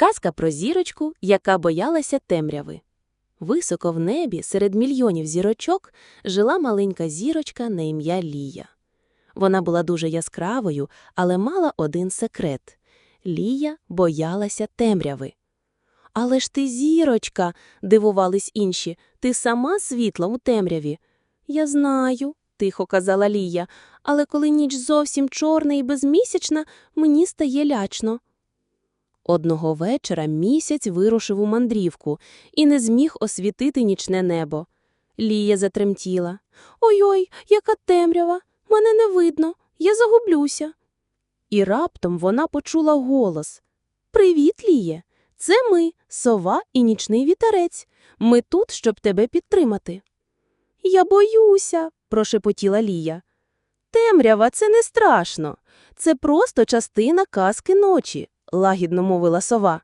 Казка про зірочку, яка боялася темряви. Високо в небі, серед мільйонів зірочок, жила маленька зірочка на ім'я Лія. Вона була дуже яскравою, але мала один секрет Лія боялася темряви. Але ж ти зірочка, дивувались інші, ти сама світла у темряві. Я знаю, тихо казала Лія, але коли ніч зовсім чорна і безмісячна, мені стає лячно. Одного вечора місяць вирушив у мандрівку і не зміг освітити нічне небо. Лія затремтіла. Ой-ой, яка темрява! Мене не видно, я загублюся. І раптом вона почула голос Привіт, Ліє! Це ми, сова і нічний вітерець. Ми тут, щоб тебе підтримати. Я боюся, прошепотіла Лія. Темрява це не страшно. Це просто частина казки ночі, лагідно мовила сова.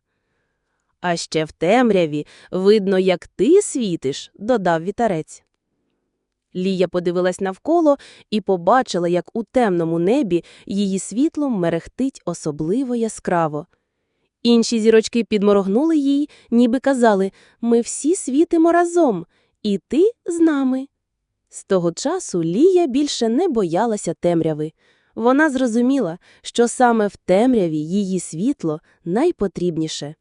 А ще в темряві видно, як ти світиш, додав вітерець. Лія подивилась навколо і побачила, як у темному небі її світло мерехтить особливо яскраво. Інші зірочки підморгнули їй, ніби казали Ми всі світимо разом, і ти з нами. З того часу Лія більше не боялася темряви. Вона зрозуміла, що саме в темряві її світло найпотрібніше.